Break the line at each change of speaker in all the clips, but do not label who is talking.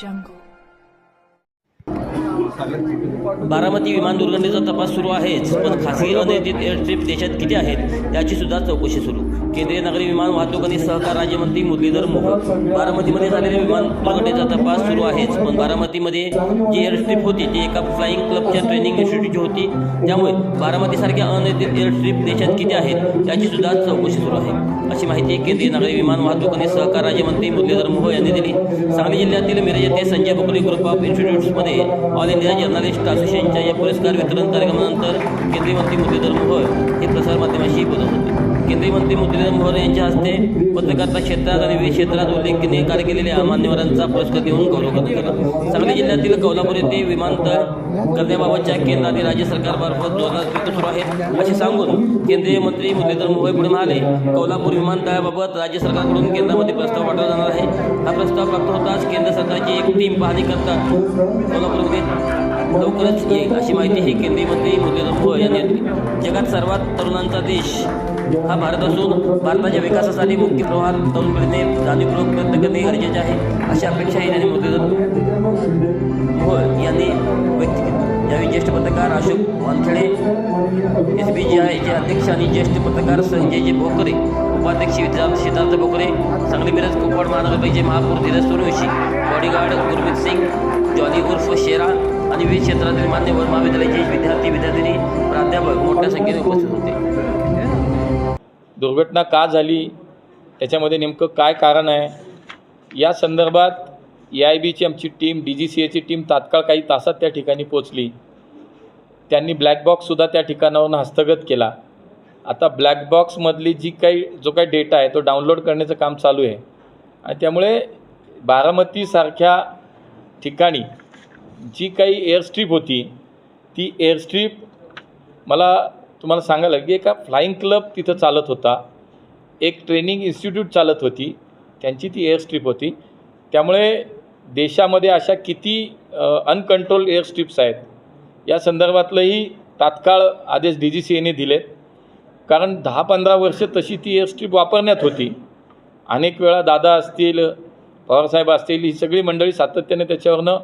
jungle.
Baramati विमान दुर्घटनेचा तपास सुरू आहेच पण खासगी अनुनिर्दित एअर ट्रिप देशात किती आहेत याची सुद्धा चौकशी सुरू. केंद्रीय नागरी विमान वाहतूक आणि सहकार राज्यमंत्री मुरलीधर मोहोळ. बारामतीमध्ये झालेल्या विमान दुर्घटनेचा तपास सुरू आहेच पण बारामतीमध्ये जी एअर ट्रिप होती ती एका फ्लाईंग क्लबच्या ट्रेनिंग इन्स्टिट्यूटची होती. त्यामुळे बारामतीसारख्या अनैतिक एअरस्ट्रीप देशात किती आहेत याची सुद्धा चौकशी सुरू आहे. अशी माहिती केंद्रीय नागरी विमान वाहतूक आणि सहकार राज्यमंत्री मुरलीधर मोहोळ यांनी दिली. सांगली जिल्ह्यातील मिरज येथे संजय बकुले ग्रुप ऑफ इन्स्टिट्यूट्समध्ये ऑल इंडिया जर्नलिस्ट असोसिएशनच्या या पुरस्कार वितरण कार्यक्रमानंतर केंद्रीय मंत्री मुरलीधर मोहोळ हे प्रसारमाध्यमांशी बोलत होते. केंद्रीय मंत्री मुरलीधर मोहोळ यांच्या हस्ते पत्रकारिता क्षेत्रात आणि विविध क्षेत्रात उल्लेखनीय कार्य केलेल्या मान्यवरांचा पुरस्कार देऊन गौरव करण्यात आला. सांगली जिल्ह्यातील कौलापूर येथे विमानतळ करण्याबाबतच्या केंद्र आणि राज्य सरकारमार्फत धोरणात्मक सुरू आहे. असे सांगून केंद्रीय मंत्री मुरलीधर मोहोळ पुढे म्हणाले कौलापूर विमानतळाबाबत राज्य सरकारकडून केंद्रामध्ये प्रस्ताव पाठवला जाणार आहे. हा प्रस्ताव प्राप्त होताच केंद्र सरकारची एक टीम पाहणी करतात कोल्हापूरमध्ये लवकरच येईल अशी माहिती ही केंद्रीय मंत्री मुरलीधर मोहोळ यांनी दिली. जगात सर्वात तरुणांचा देश हा भारत असून भारताच्या विकासासाठी मुख्य प्रवाहात तरुण पिढीने जाणीवपूर्वक प्रयत्न करणे गरजेचे आहे अशी अपेक्षाही त्यांनी मुरलीधर मोहोळ यांनी व्यक्त केली. यावेळी ज्येष्ठ पत्रकार Ashok Wankhede S B G आयचे अध्यक्ष आणि ज्येष्ठ पत्रकार संजयजी भोकरे उपाध्यक्ष सिद्धार्थ सिद्धार्थ भोकरे सांगली मिरज कुपवाड महानगरपालिकेचे महापौर धीरज सूर्यवंशी बॉडीगार्ड गुरमीत सिंग जॉली उर्फ शेरा आणि विविध क्षेत्रातील मान्यवर महाविद्यालयाचे विद्यार्थी विद्यार्थिनी प्राध्यापक मोठ्या संख्येने उपस्थित होते.
दुर्घटना का झाली? त्याच्यामध्ये नेमकं काय कारण आहे? या संदर्भात ए आय बीची आमची टीम डी जी सी एची टीम तात्काळ काही तासात त्या ठिकाणी पोचली त्यांनी ब्लॅक बॉक्ससुद्धा त्या ठिकाणावरून हस्तगत केला. आता ब्लॅक बॉक्समधली जी काही जो काही डेटा आहे तो डाउनलोड करण्याचं काम चालू आहे. आणि त्यामुळे बारामतीसारख्या ठिकाणी जी काही एअरस्ट्रीप होती ती एअरस्ट्रीप मला तुम्हाला सांगायला की एका फ्लाईंग क्लब तिथं चालत होता. एक ट्रेनिंग इन्स्टिट्यूट चालत होती. त्यांची ती एअरस्ट्रीप होती. त्यामुळे देशामध्ये अशा किती अनकंट्रोल एअरस्ट्रीप्स आहेत या संदर्भातलंही तात्काळ आदेश डी जी सी एने दिलेत. कारण दहा पंधरा वर्ष तशी ती एअरस्ट्रीप वापरण्यात होती. अनेक वेळा दादा असतील पवारसाहेब असतील ही सगळी मंडळी सातत्याने त्याच्यावरनं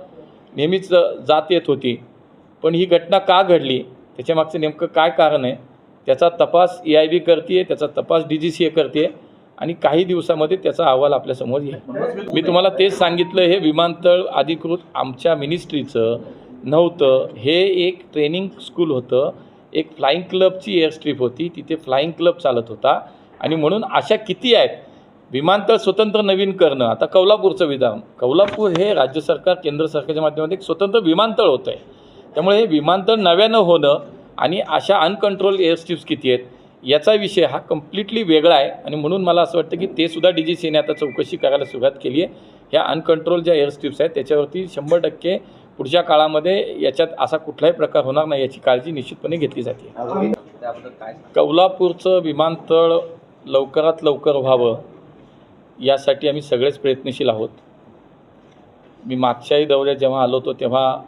नेहमीच जात येत होती. पण ही घटना का घडली? त्याच्यामागचं नेमकं काय कारण आहे? त्याचा तपास ए आय बी करते त्याचा तपास डी जी सी ए करते आणि काही दिवसामध्ये त्याचा अहवाल आपल्यासमोर येईल. मी तुम्हाला तेच सांगितलं हे विमानतळ अधिकृत आमच्या मिनिस्ट्रीचं नव्हतं. हे एक ट्रेनिंग स्कूल होतं. एक फ्लाईंग क्लबची एअरस्ट्रीप होती. तिथे फ्लाईंग क्लब चालत होता. आणि म्हणून अशा किती आहेत? विमानतळ स्वतंत्र नवीन करणं. आता कौलापूरचं विधान. कौलापूर हे राज्य सरकार केंद्र सरकारच्या माध्यमातून एक स्वतंत्र विमानतळ होतं आहे. त्यामुळे हे विमानतळ नव्यानं होणं आणि अशा अनकंट्रोल एअरस्ट्रीप्स किती आहेत याचा विषय हा कम्प्लिटली वेगळा आहे. आणि म्हणून मला असं वाटतं की ते सुद्धा डी जी सीने आता चौकशी करायला सुरुवात केली आहे. ह्या अनकंट्रोल ज्या एअरस्ट्रीप्स आहेत त्याच्यावरती शंभर टक्के पुढच्या काळामध्ये याच्यात असा कुठलाही प्रकार होणार नाही याची काळजी निश्चितपणे घेतली जाते. कौलापूरचं विमानतळ लवकरात लवकर व्हावं यासाठी आम्ही सगळेच प्रयत्नशील आहोत. मी मागच्याही दौऱ्यात जेव्हा आलो होतो तेव्हा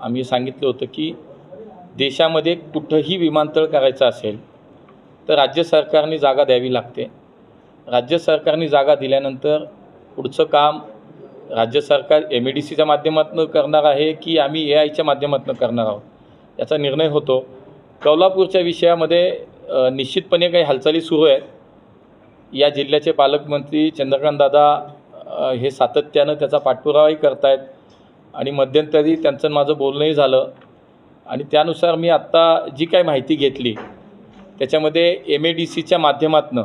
आम्ही सांगितलं होतं की देशामध्ये कुठंही विमानतळ करायचं असेल तर राज्य सरकारने जागा द्यावी लागते. राज्य सरकारने जागा दिल्यानंतर पुढचं काम राज्य सरकार एम ए डी सीच्या माध्यमातून करणार आहे की आम्ही ए आयच्या माध्यमातून करणार आहोत? याचा निर्णय होतो. कौलापूरच्या विषयामध्ये निश्चितपणे काही हालचाली सुरू आहेत. या जिल्ह्याचे पालकमंत्री चंद्रकांतदादा दादा हे सातत्यानं त्याचा पाठपुरावाही करतायत. आणि मध्यंतरी त्यांचं माझं बोलणंही झालं. आणि त्यानुसार मी आत्ता जी काही माहिती घेतली त्याच्यामध्ये एम ए डी सीच्या माध्यमातनं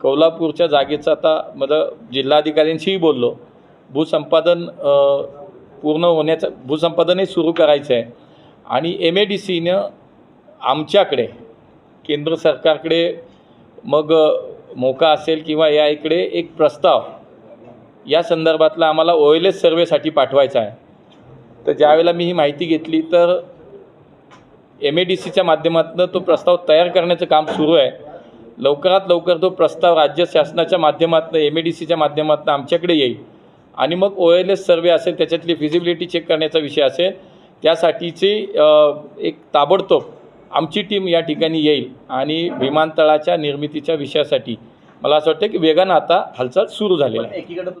कौलापूरच्या जागेचं आता मला जिल्हाधिकाऱ्यांशीही बोललो. भूसंपादन पूर्ण होण्याचं भूसंपादनही सुरू करायचं आहे. आणि एम ए डी सीनं आमच्याकडे केंद्र सरकारकडे मग मोका असेल किंवा या इकडे एक प्रस्ताव या संदर्भातला आम्हाला ओ एल एस सर्वेसाठी पाठवायचा आहे. तर ज्यावेळेला मी ही माहिती घेतली तर एम ए डी सीच्या माध्यमातून तो प्रस्ताव तयार करण्याचं काम सुरू आहे. लवकरात लवकर तो प्रस्ताव राज्य शासनाच्या माध्यमातून एम ए डी सीच्या माध्यमातून आमच्याकडे येईल. आणि मग ओ एल एस सर्वे असेल त्याच्यातली फिजिबिलिटी चेक करण्याचा विषय असेल त्यासाठीची एक ताबडतोब आमची टीम या ठिकाणी येईल आणि विमानतळाच्या निर्मितीच्या विषयासाठी. मला असं वाटतं की वेगानं आता हालचाल सुरू झालेली आहे.